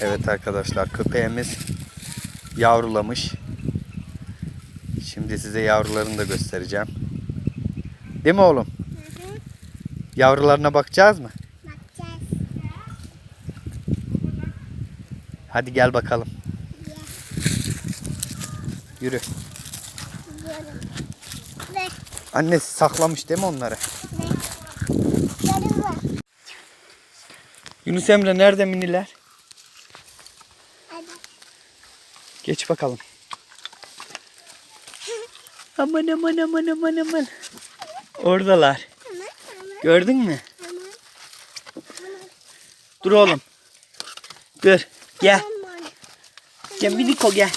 Evet arkadaşlar köpeğimiz yavrulamış. Şimdi size yavrularını da göstereceğim. Değil mi oğlum? Yavrularına bakacağız mı? Bakacağız. Hadi gel bakalım. Yürü. Annesi saklamış değil mi onları? Yunus Emre nerede miniler? Hadi. Geç bakalım. Aman aman aman aman aman. Oradalar. Gördün mü? Dur oğlum. Dur. Gel. Gel Miniko gel.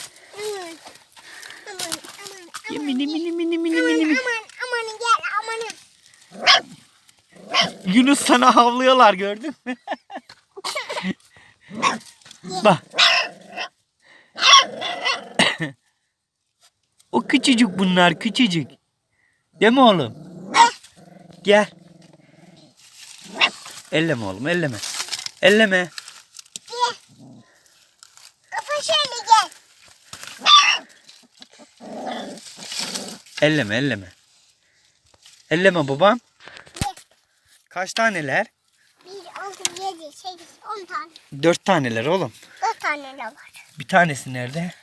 Gel mini mini mini mini mini. mini. Yunus sana havlıyorlar gördün mü? Bak. O küçücük bunlar küçücük. Değil mi oğlum? Gel. Elleme oğlum elleme. Elleme. Gel. Kafa şöyle gel. Elleme elleme. Elleme babam. Gel. Kaç taneler? Bir, altı, yedi, sekiz, on tane. Dört taneler oğlum. Dört tane de var. Bir tanesi nerede?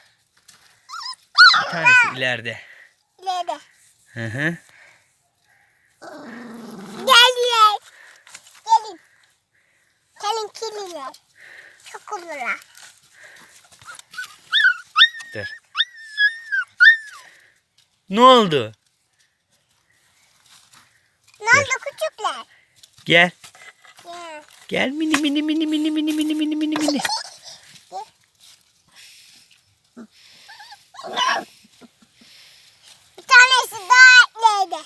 Bir tanesi ileride. İleride. Hı hı. Geldiler. Gelin. Gelin kirliler. Çok olurlar. Dur. Ne oldu? Ne oldu küçükler? Gel. Gel. Mini mini mini mini mini mini mini mini mini. Bir tanesi daha ileride.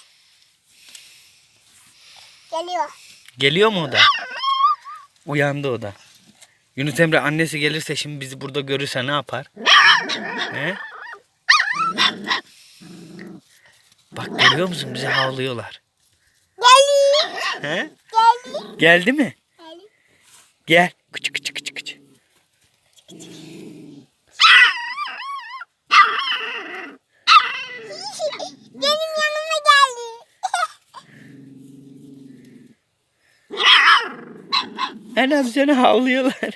Geliyor. Geliyor mu o da? Uyandı o da. Yunus Emre annesi gelirse şimdi bizi burada görürse ne yapar? He? Bak görüyor musun bizi havlıyorlar. Geldi. He? Geldi. Geldi mi? Gel. Küçü küçü küçü küçü. Benim yanıma geldi. Anam seni havlıyorlar.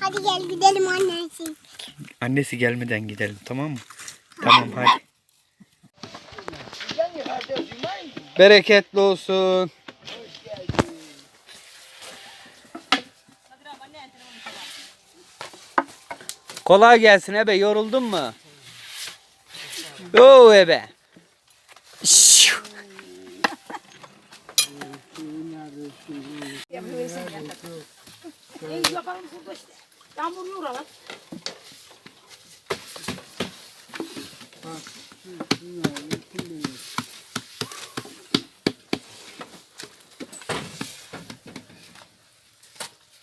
Hadi gel gidelim annesi. Annesi gelmeden gidelim tamam mı? Tamam hadi. Bereketli olsun. Kolay gelsin ebe yoruldun mu? Yo ebe. Bakalım burada işte. Yağmur yağıyor lan.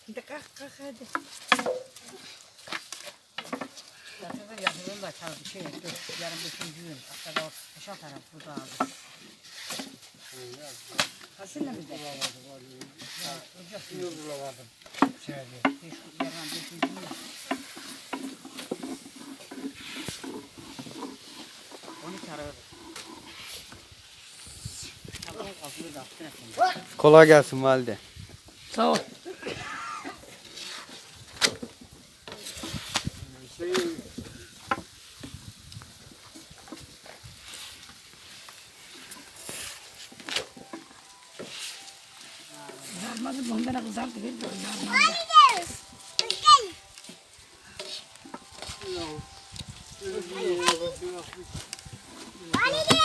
Hadi kalk kalk hadi. İsterseniz yapıyorum da çarpı şey, dört, yarım bütün düğün. Hatta da aşağı taraf bu dağıldı. Hasırla mı da? Ya, ocak Yol bulamadım. Şeyde. Beş, yarım bütün düğün. Kolay gelsin valide. Sağ ol. Kızartması bunlara kızartı ver de kızartmadı. Anne gel. Anne gel.